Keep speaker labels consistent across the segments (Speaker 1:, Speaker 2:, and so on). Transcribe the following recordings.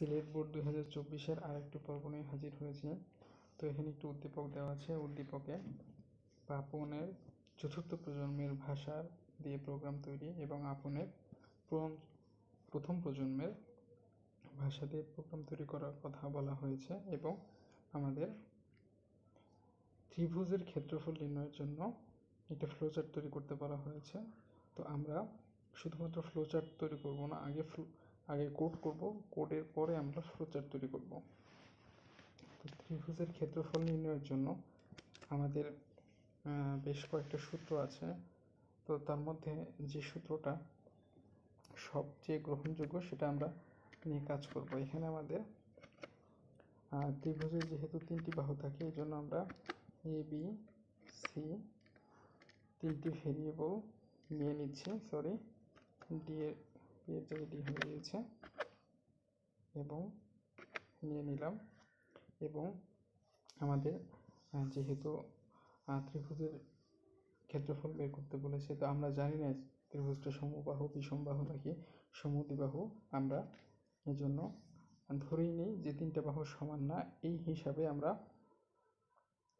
Speaker 1: Sylhet board দুই হাজার চব্বিশের আরেকটি পর্ব নিয়ে হাজির হয়েছে। তো এখানে একটু উদ্দীপক দেওয়া আছে, উদ্দীপকে পাপনের চতুর্থ প্রজন্মের ভাষার দিয়ে প্রোগ্রাম তৈরি এবং আপনের প্রথম প্রজন্মের ভাষা দিয়ে প্রোগ্রাম তৈরি করার কথা বলা হয়েছে এবং আমাদের ত্রিভুজের ক্ষেত্রফল নির্ণয়ের জন্য একটা ফ্লোচার্ট তৈরি করতে বলা হয়েছে। তো আমরা শুধুমাত্র ফ্লোচার্ট তৈরি করব না, আগে আগে কোড করব কোডের পরে আমরা ফ্লোচার্ট তৈরি করব। তো ত্রিভুজের ক্ষেত্রফল নির্ণয়ের জন্য আমাদের বেশ কয়েকটা সূত্র আছে। তো তার মধ্যে যে সূত্রটা সবচেয়ে গ্রহণযোগ্য সেটা আমরা নিয়ে কাজ করব। এখানে আমাদের ত্রিভুজের যেহেতু তিনটি বাহু থাকে, এই জন্য আমরা এ বি সি তিনটি ভেরিয়েবল নিয়ে নিচ্ছি। সরি ডি এর বি এর হয়ে গিয়েছে এবং নিয়ে নিলাম। এবং আমাদের যেহেতু ত্রিভুজের ক্ষেত্রফল বের করতে বলেছে, তো আমরা জানি না ত্রিভুজটা সমবাহু বিষমবাহু নাকি সমদ্বিবাহু। আমরা এই জন্য ধরেই নিই যে তিনটা বাহু সমান না, এই হিসাবে আমরা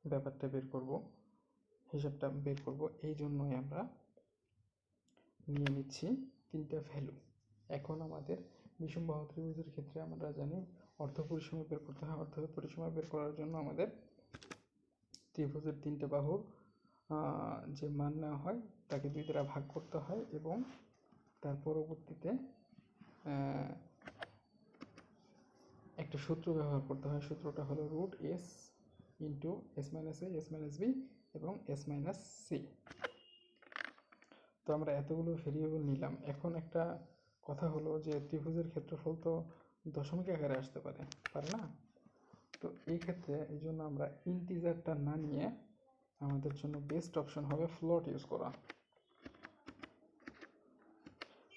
Speaker 1: ব্যাপারটা বের করব, হিসাবটা বের করব। এই জন্যই আমরা নিয়ে নিচ্ছি তিনটা ভ্যালু এখন আমাদের বিষমবাহু ত্রিভুজের ক্ষেত্রে আমরা জানি অর্থ পরিসীমা বের করতে হয় অর্থ পরিসীমা বের করার জন্য আমাদের ত্রিভুজের তিনটে আহ, যে মান নেওয়া হয় তাকে দুই দ্বারা ভাগ করতে হয় এবং তার পরবর্তীতে একটা সূত্র ব্যবহার করতে হয়। সূত্রটা হলো root S into S minus A S minus B এবং এস মাইনাস সি তো আমরা এতগুলো ভেরিয়েবল নিলাম। এখন একটা কথা হলো যে ত্রিভুজের ক্ষেত্রফল তো দশমিক আকারে আসতে পারে পারে না? তো এই ক্ষেত্রে এই জন্য আমরা ইন্টিজারটা না নিয়ে আমাদের জন্য বেস্ট অপশন হবে ফ্লোট ইউজ করা।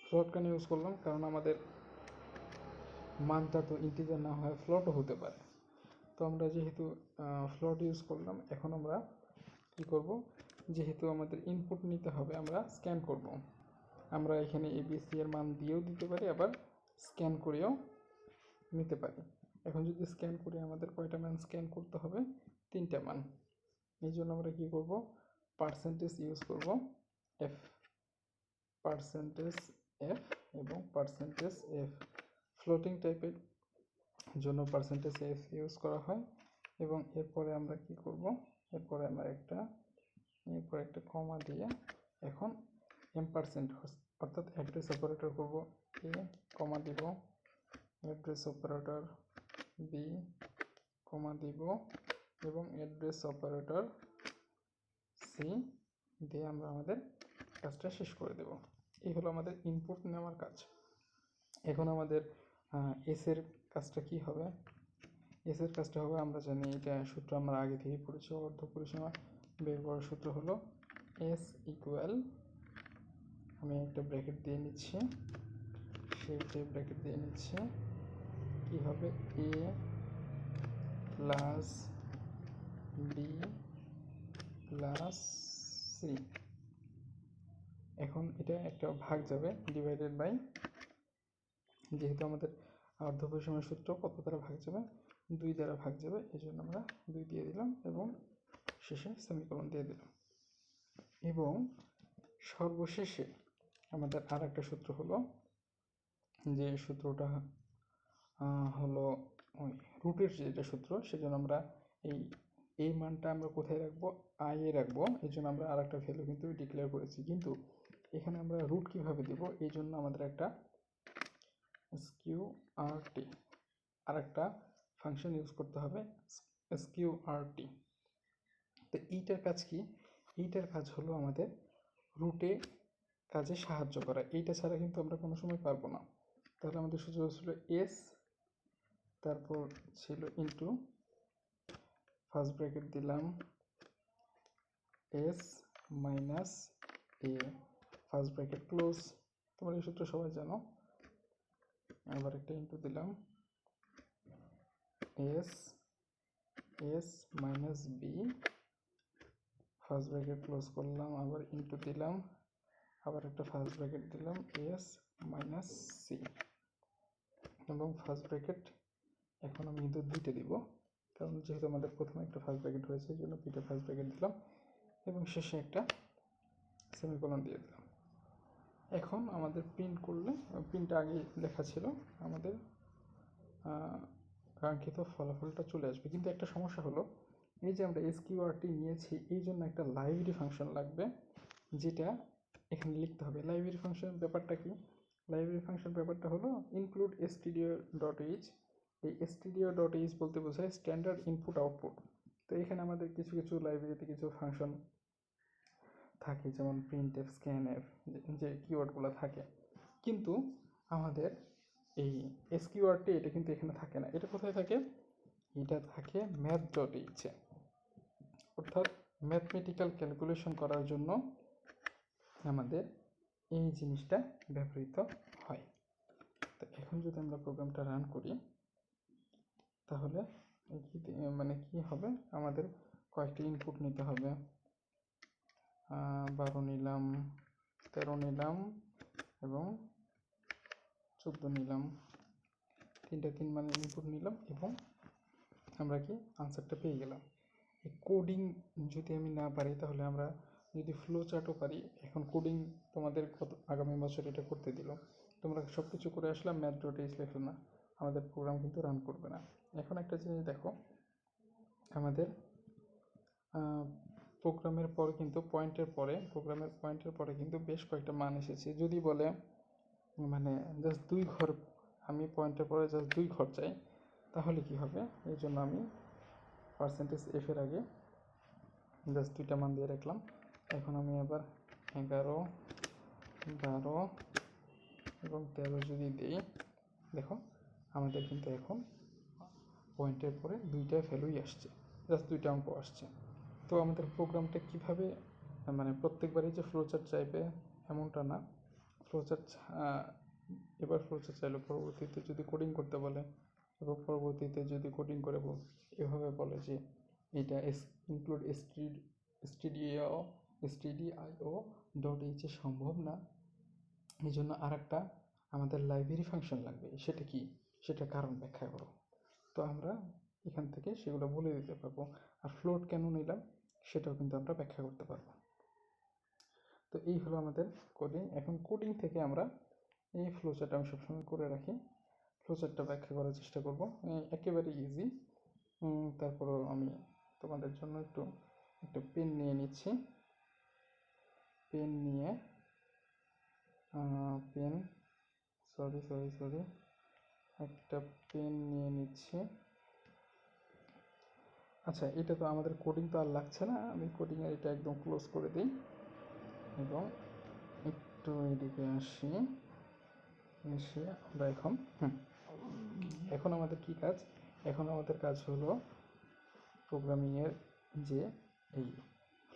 Speaker 1: ফ্লোট কেন ইউজ করলাম? কারণ আমাদের মানটা তো ইন্টিজার না হয় ফ্লোটও হতে পারে। তো আমরা যেহেতু ফ্লোট ইউজ করলাম, এখন আমরা কি করব? যেহেতু আমাদের ইনপুট নিতে হবে, আমরা স্ক্যান করব। আমরা এখানে এবিসি এর মান দিয়েও দিতে পারি, আবার স্ক্যান করেও নিতে পারি। এখন যদি স্ক্যান করি আমাদের কয়টা মান স্ক্যান করতে হবে? তিনটা মান। এই জন্য আমরা কি করব? পার্সেন্টেজ ইউজ করব এফ পার্সেন্টেজ এফ এবং পার্সেন্টেজ এফ ফ্লোটিং টাইপের জন্য পার্সেন্টেজ এফ ইউজ করা হয় এবং এরপরে আমরা কি করব? এরপরে আমরা একটা, এরপরে একটা কমা দিয়ে এখন এম পার্সেন্ট অর্থাৎ অ্যাড্রেস অপারেটর করব এ কমা দিব অ্যাড্রেস অপারেটর বি কমা দিব, এবং অ্যাড্রেস অপারেটর সি দিয়ে আমরা আমাদের কাজটা শেষ করে দেব। এই হলো আমাদের ইনপুট নেওয়ার কাজ। এখন আমাদের এস এর কাজটা কি হবে? এস এর কাজটা হবে, আমরা জানি এটা সূত্র আমরা আগে থেকে পড়েছি, অর্ধ পরিসীমা, বের করার সূত্র হলো এস ইকুয়াল আমি একটা ব্র্যাকেট দিয়ে নিচ্ছি। সেটা ব্র্যাকেট দিয়ে নিচ্ছি। কি হবে? A plus B plus C এখন এটা একটা ভাগ যাবে ডিভাইডেড বাই যেহেতু আমাদের অর্ধপরিসীমার সূত্র কত দ্বারা ভাগ যাবে? দুই দ্বারা ভাগ যাবে এই জন্য আমরা দুই দিয়ে দিলাম এবং শেষে সেমিকোলন দিয়ে দিলাম। এবং সর্বশেষে আমাদের আর একটা সূত্র হলো যে সূত্রটা হলো ওই রুটের যেটা সূত্র, সেজন্য আমরা এই এই মানটা আমরা কোথায় রাখব? আই এ রাখব। এই জন্য আমরা আর একটা ভ্যালু কিন্তু ডিক্লেয়ার করেছি। কিন্তু এখানে আমরা রুট কীভাবে দিব? এই জন্য আমাদের একটা স্কিউ আর আর একটা ফাংশন ইউজ করতে হবে স্কিউ আর টি তো এইটার কাজ কি? এইটার কাজ হলো আমাদের রুটে কাজে সাহায্য করা। এইটা ছাড়া কিন্তু আমরা কোনো সময় পারব না। তাহলে আমাদের সূত্র ছিল এস তারপর ছিল ইন্টু ফার্স্ট ব্র্যাকেট দিলাম S minus A first bracket close তোমরা এই সূত্র সবাই জানো। আবার একটা ইন্টু দিলাম। S S minus B first bracket close করলাম, আবার ইন্টু দিলাম। আবার একটা ফার্স্ট ব্র্যাকেট দিলাম এস মাইনাস সি এবং ফার্স্ট ব্র্যাকেট এখন আমি কিন্তু দুইটা দিব, কারণ যেহেতু আমাদের প্রথমে একটা ফার্স্ট ব্র্যাকেট হয়েছে, এই জন্য দুইটা ফার্স্ট ব্র্যাকেট দিলাম এবং শেষে একটা সেমিকোলন দিয়ে দিলাম। এখন আমাদের প্রিন্ট করলে প্রিন্টটা আগে লেখা ছিল আমাদের কাঙ্ক্ষিত ফলাফলটা চলে আসবে। কিন্তু একটা সমস্যা হলো, এই যে আমরা এসকিউআরটি নিয়েছি, এই জন্য একটা লাইব্রেরি ফাংশন লাগবে, যেটা এখানে লিখতে হবে লাইব্রেরি ফাংশন ব্যাপারটা কি? লাইব্রেরি ফাংশন ব্যাপারটা হলো ইনক্লুড এসটিডিও ডট এইচ এই এসটিডিও ডট এইচ বলতে বোঝায় স্ট্যান্ডার্ড ইনপুট আউটপুট তো এখানে আমাদের কিছু কিছু লাইব্রেরিতে কিছু ফাংশন থাকে, যেমন প্রিন্ট এফ স্ক্যান এফ যে কিওয়ার্ডগুলো থাকে। কিন্তু আমাদের এই এস কিওয়ার্ডটি এটা কিন্তু এখানে থাকে না। এটা কোথায় থাকে? এটা থাকে ম্যাথ ডট এইচে অর্থাৎ ম্যাথমেটিক্যাল ক্যালকুলেশন করার জন্য আমাদের এই জিনিসটা ব্যবহৃত হয়। তো এখন যদি আমরা প্রোগ্রামটা রান করি, তাহলে কি মানে কি হবে? আমাদের কয়েকটি ইনপুট নিতে হবে। বারো নিলাম, তেরো নিলাম এবং চোদ্দ নিলাম। তিনটা তিন মানে ইনপুট নিলাম এবং আমরা কি আনসারটা পেয়ে গেলাম। এই কোডিং যদি আমি না পারি, তাহলে আমরা যদি ফ্লো চার্টও পারি, এখন কোডিং তোমাদের কত, আগামী বছর এটা করতে দিল। তোমরা সব কিছু করে আসলাম ম্যাথ ডট এইচ লিখলো না, আমাদের প্রোগ্রাম কিন্তু রান করবে না। এখন একটা জিনিস দেখো, আমাদের প্রোগ্রামের পর কিন্তু পয়েন্টের পরে প্রোগ্রামের পয়েন্টের পরে কিন্তু বেশ কয়েকটা মান এসেছে। যদি বলে মানে জাস্ট দুই ঘর, আমি পয়েন্টের পরে জাস্ট দুই ঘর চাই, তাহলে কি হবে? এই জন্য আমি পার্সেন্টেজ এফের আগে জাস্ট দুইটা মান দিয়ে রাখলাম। এখন আমি আবার এগারো, বারো এবং তেরো যদি দিই, দেখো আমাদের কিন্তু এখন পয়েন্টের পরে দুইটা ভ্যালুই আসছে জাস্ট দুইটা অঙ্ক আসছে। তো আমাদের প্রোগ্রামটা কীভাবে মানে প্রত্যেকবারই যে ফ্লোচার্ট চাইবে এমনটা না ফ্লোচার্ট এবার ফ্লোচার্ট চাইলে, পরবর্তীতে যদি কোডিং করতে বলে, এবং পরবর্তীতে যদি কোডিং করে এভাবে বলে যে এটা ইনক্লুড স্টিডিও স্টিডিআইও ডট এইচে সম্ভব না। এই জন্য আর একটা আমাদের লাইব্রেরি ফাংশন লাগবে। সেটা কি? সেটা কারণ ব্যাখ্যা করো। তো আমরা এখান থেকে সেগুলো বলে দিতে পারব। আর ফ্লোট কেন নিলাম? সেটাও কিন্তু আমরা ব্যাখ্যা করতে পারব। তো এই হলো আমাদের কোডিং এখন কোডিং থেকে আমরা এই ফ্লোচার্ট আমি সবসময় করে রাখি। ফ্লোচার্টটা ব্যাখ্যা করার চেষ্টা করব। একেবারে ইজি তারপরও আমি তোমাদের জন্য একটু একটু পেন নিয়ে নিচ্ছি। পেন নিয়ে পেন সরি সরি সরি একটা পেন নিয়ে নিচ্ছি। আচ্ছা এটা তো আমাদের কোডিং তো আর লাগছে না, আমি কোডিংয়ের এটা একদম ক্লোজ করে দিই। এবং একটু এদিকে আসি, এসে আমরা এখন এখন আমাদের কি কাজ? এখন আমাদের কাজ হলো প্রোগ্রামিংয়ের যে এই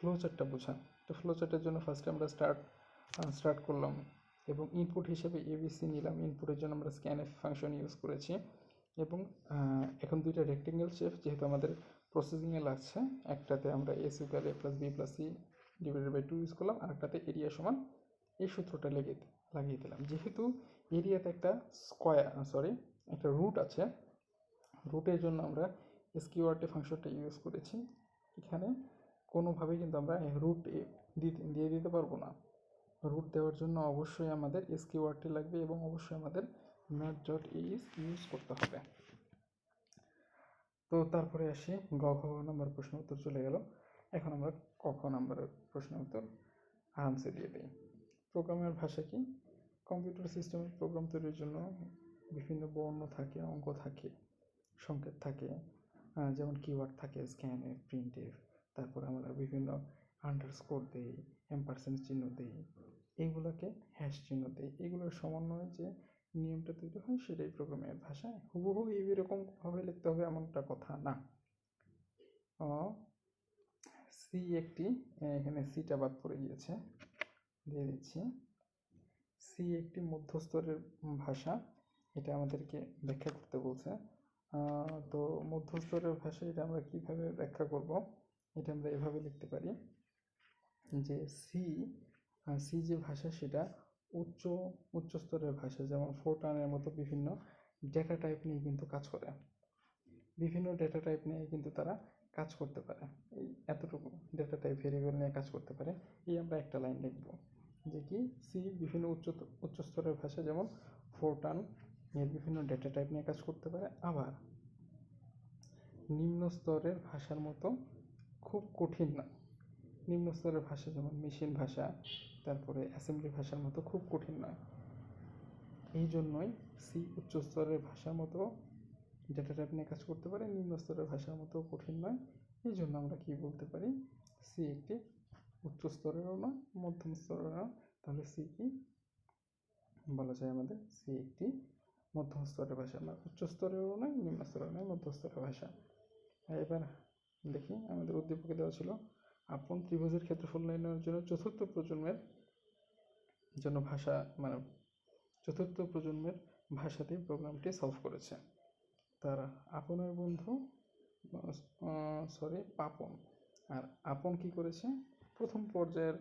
Speaker 1: ফ্লোচার্টটা বোঝা তো ফ্লোচার্টের জন্য ফার্স্টে আমরা স্টার্ট স্টার্ট করলাম এবং ইনপুট হিসেবে এবিসি নিলাম। ইনপুটের জন্য আমরা স্ক্যানএফ ফাংশন ইউজ করেছি এবং এখন দুইটা রেক্টেঙ্গেল শেপ যেহেতু আমাদের প্রসেসিংয়ে লাগছে, একটাতে আমরা S equal A plus B plus C divided by two use করলাম আর একটাতে এরিয়া সমান এই সূত্রটা লেগে লাগিয়ে দিলাম। যেহেতু এরিয়াতে একটা স্কোয়ার সরি একটা রুট আছে রুটের জন্য আমরা এসকিউআরটি ফাংশনটা ইউজ করেছি। এখানে কোনোভাবেই কিন্তু আমরা রুট দিয়ে দিতে পারব না। রুট দেওয়ার জন্য অবশ্যই আমাদের এসকিউআরটি লাগবে এবং অবশ্যই আমাদের ম্যাথ ডট ইজ ইউজ করতে হবে। তো তারপরে আসি, গ, ঘ নাম্বার প্রশ্ন উত্তর চলে গেল। এখন আমরা ক, খ নাম্বারের প্রশ্ন উত্তর আরামসে দিয়ে দিই। প্রোগ্রামের ভাষা কি? কম্পিউটার সিস্টেমের প্রোগ্রাম তৈরির জন্য বিভিন্ন বর্ণ থাকে, অঙ্ক থাকে, সংকেত থাকে যেমন কিওয়ার্ড থাকে স্ক্যান এফ প্রিন্ট এফ তারপর আমরা বিভিন্ন আন্ডারস্কোর দেই এম্পারসেন্ট চিহ্ন দেই এইগুলোকে হ্যাশ চিহ্ন দেই। এগুলোর সমন্বয়ে যে নিয়মটা তৈরি হয় সেটাই প্রোগ্রামের ভাষা হুবহু এইরকমভাবে লিখতে হবে এমনটা কথা না। সি একটি এখানে সিটা বাদ পড়ে গিয়েছে। দিয়ে দিচ্ছি। সি একটি মধ্যস্তরের ভাষা। এটা আমাদেরকে ব্যাখ্যা করতে বলছে। তো মধ্যস্তরের ভাষা এটা আমরা কীভাবে ব্যাখ্যা করব? এটা আমরা এভাবে লিখতে পারি যে সি সি যে ভাষা সেটা উচ্চ উচ্চ স্তরের ভাষা, যেমন ফোরটানের মতো বিভিন্ন ডেটা টাইপ নিয়ে কিন্তু কাজ করে। বিভিন্ন ডেটা টাইপ নিয়ে কিন্তু তারা কাজ করতে পারে। এই এতটুকু ডেটা টাইপ ভেরিয়েবল নিয়ে কাজ করতে পারে। এই আমরা একটা লাইন লিখব যে কি সি বিভিন্ন উচ্চ উচ্চ স্তরের ভাষা, যেমন ফোরটান এর বিভিন্ন ডেটা টাইপ নিয়ে কাজ করতে পারে। আবার নিম্ন স্তরের ভাষার মতো খুব কঠিন না। নিম্ন স্তরের ভাষা যেমন মেশিন ভাষা, তারপরে অ্যাসেম্বলি ভাষার মতো খুব কঠিন নয়। এই জন্যই সি উচ্চ স্তরের ভাষার মতো ডেটা টাইপ নিয়ে কাজ করতে পারে, নিম্ন স্তরের ভাষার মতো কঠিন নয়। এই জন্য আমরা কি বলতে পারি? সি একটি উচ্চ স্তরেরও নয়, মধ্যম স্তরেরও নয়। তাহলে সি কি? বলা যায় আমাদের সি একটি মধ্যম স্তরের ভাষা। না, উচ্চ স্তরেরও নয়, নিম্ন স্তরেরও নয় মধ্য স্তরের ভাষা। এবার দেখি, আমাদের উদ্দীপকে দেওয়া ছিল, আপন ত্রিভুজের ক্ষেত্রফল নির্ণয়ের জন্য চতুর্থ প্রজন্মের জন্য ভাষা মানে চতুর্থ প্রজন্মের ভাষাতেই প্রোগ্রামটি সলভ করেছে। তার আপনের বন্ধু সরি পাপন আর আপন কি করেছে? প্রথম পর্যায়ের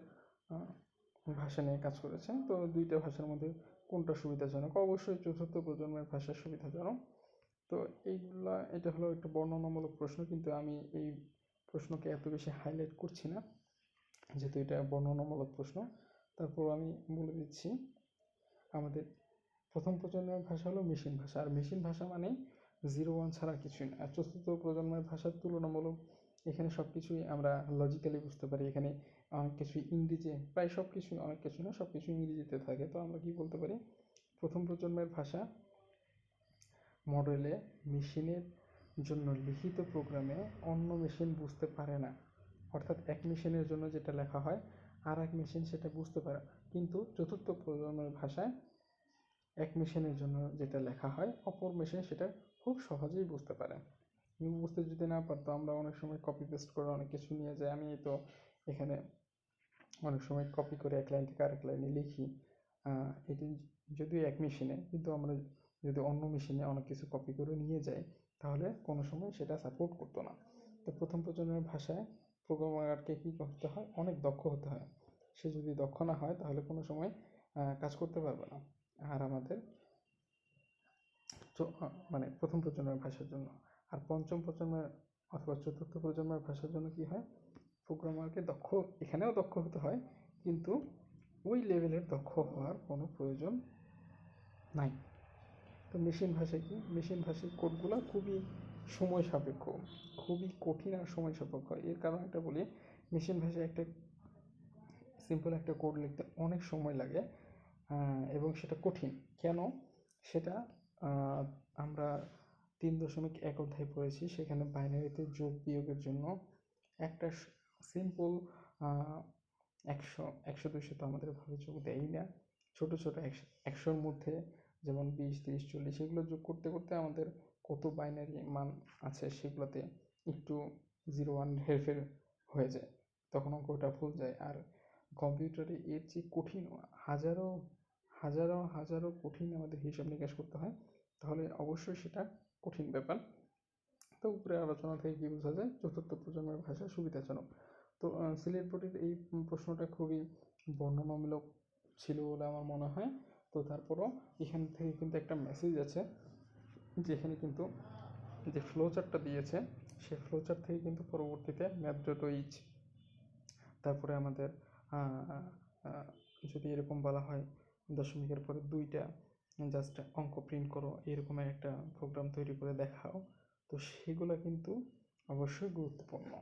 Speaker 1: ভাষা নিয়ে কাজ করেছে। তো দুইটা ভাষার মধ্যে কোনটা সুবিধাজনক? অবশ্যই চতুর্থ প্রজন্মের ভাষা সুবিধাজনক। তো এইগুলা, এটা হলো একটা বর্ণনামূলক প্রশ্ন, কিন্তু আমি এই প্রশ্নকে এত বেশি হাইলাইট করছি না, যেহেতু এটা বর্ণনামূলক প্রশ্ন। তারপর আমি বলে দিচ্ছি, আমাদের প্রথম প্রজন্মের ভাষা হলো মেশিন ভাষা, আর মেশিন ভাষা মানে জিরো ওয়ান ছাড়া কিছুই না। আর চতুর্থ প্রজন্মের ভাষার তুলনামূলক এখানে সব কিছুই আমরা লজিক্যালি বুঝতে পারি। এখানে অনেক কিছুই ইংরেজি, প্রায় সব কিছুই অনেক কিছু না সব কিছু ইংরেজিতে থাকে। তো আমরা কি বলতে পারি? প্রথম প্রজন্মের ভাষা মডেলে মেশিনের জন্য লিখিত প্রোগ্রামে অন্য মেশিন বুঝতে পারে না। অর্থাৎ এক মেশিনের জন্য যেটা লেখা হয় আর এক মেশিন সেটা বুঝতে পারে। কিন্তু চতুর্থ প্রজন্মের ভাষায় এক মেশিনের জন্য যেটা লেখা হয়, অপর মেশিন সেটা খুব সহজেই বুঝতে পারে। বুঝতে যদি না পারতো, আমরা অনেক সময় কপি পেস্ট করে অনেক কিছু নিয়ে যাই। আমি তো এখানে অনেক সময় কপি করে এক লাইন থেকে আরেক লাইনে লিখি। এটি যদিও এক মেশিনে, কিন্তু আমরা যদি অন্য মেশিনে অনেক কিছু কপি করে নিয়ে যাই তাহলে কোনো সময় সেটা সাপোর্ট করতো না। তো প্রথম প্রজন্মের ভাষায় প্রোগ্রামারকে কী করতে হয়? অনেক দক্ষ হতে হয়। সে যদি দক্ষ না হয়, তাহলে কোনো সময় কাজ করতে পারবে না। আর আমাদের মানে প্রথম প্রজন্মের ভাষার জন্য। আর পঞ্চম প্রজন্মের অথবা চতুর্থ প্রজন্মের ভাষার জন্য কি হয়? প্রোগ্রামারকে দক্ষ, এখানেও দক্ষ হতে হয়, কিন্তু ওই লেভেলের দক্ষ হওয়ার কোনো প্রয়োজন নাই। তো মেশিন ভাষা কি? মেশিন ভাষায় কোডগুলো খুবই সময় সাপেক্ষ, খুবই কঠিন আর সময় সাপেক্ষ। এর কারণ একটা বলি, মেশিন ভাষায় একটা সিম্পল একটা কোড লিখতে অনেক সময় লাগে এবং সেটা কঠিন। কেন? সেটা আমরা তিন দশমিক এক অধ্যায় পড়েছি, সেখানে বাইনারিতে যোগ বিয়োগের জন্য একটা সিম্পল একশো একশো দুইশো তো আমাদের ভাবে যোগ দেয়ই না। ছোটো ছোটো, একশো, একশোর মধ্যে যেমন বিশ, তিরিশ, চল্লিশ এগুলো যোগ করতে করতে আমাদের কত বাইনারি মান আছে সেগুলোতে একটু জিরো ওয়ান হেরফের হয়ে যায়। তখন অঙ্কটা ভুল যায়। আর কম্পিউটারে এর চেয়ে কঠিন, হাজারো হাজারো হাজারো কঠিন আমাদের হিসাব নিকাশ করতে হয়। তাহলে অবশ্যই সেটা কঠিন ব্যাপার। তো উপরে আলোচনা থেকে কি বোঝা যায়? চতুর্থ প্রজন্মের ভাষা সুবিধাজনক। তো সিলেট বোর্ডের এই প্রশ্নটা খুবই বর্ণনামূলক ছিল বলে আমার মনে হয়। তো তারপরও এখান থেকে কিন্তু একটা মেসেজ আছে, যেখানে কিন্তু যে ফ্লো চার্টটা দিয়েছে, সেই ফ্লো চার্ট থেকে কিন্তু পরবর্তীতে ম্যাপ ডট ইচ তারপরে আমাদের যদি এরকম বলা হয়, দশমিকের পরে দুইটা জাস্ট অঙ্ক প্রিন্ট করো, এরকম একটা প্রোগ্রাম তৈরি করে দেখাও। তো সেগুলো কিন্তু অবশ্যই গুরুত্বপূর্ণ।